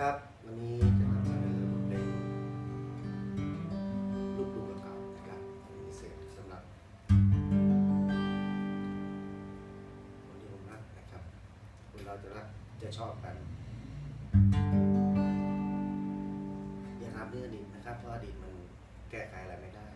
ครับ วันนี้จะนำเสนอเพลงรูปดูงเก่านะครับพิเศษสำหรับคนที่ผมรักนะครับ คนเราจะรักจะชอบกันอย่ารับเรื่องอดีตนะครับเพราะอดีตมันแก้ไขอะไรไม่ได้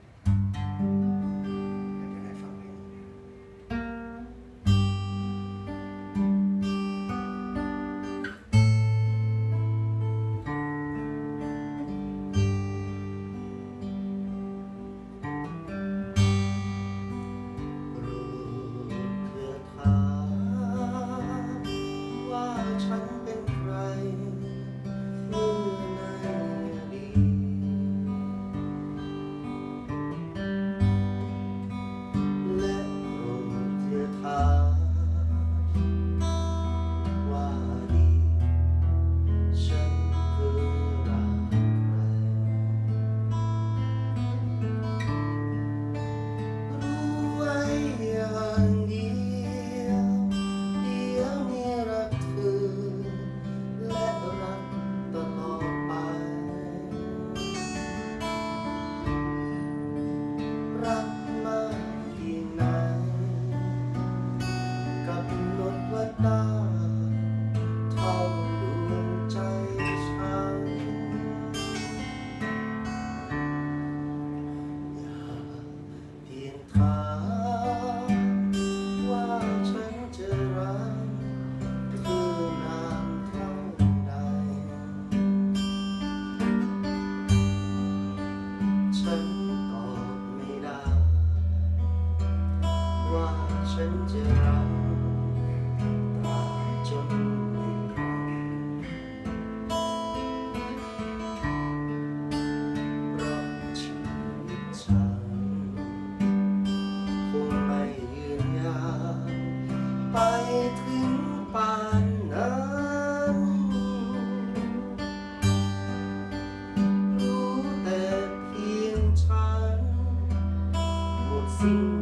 see.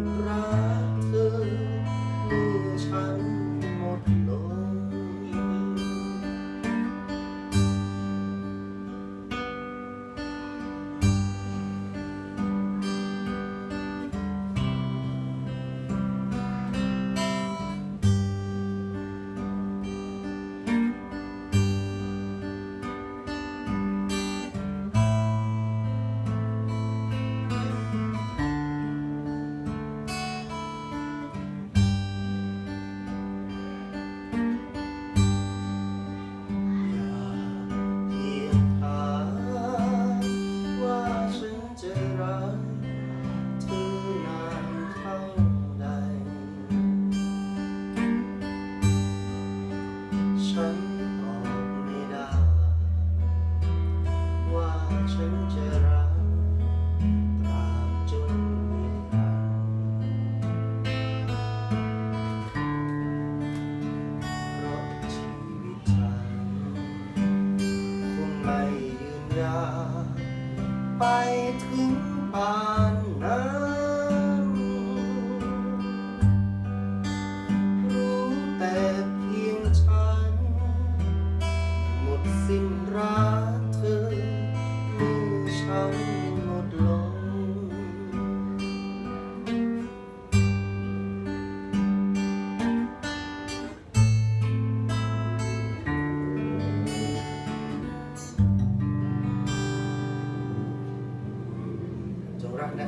นจะรักตราบจนวันร์เชีวิตฉันคงไม่ยืนยาวไปถึงปานนั้น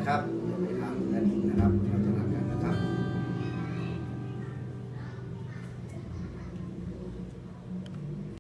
ครับ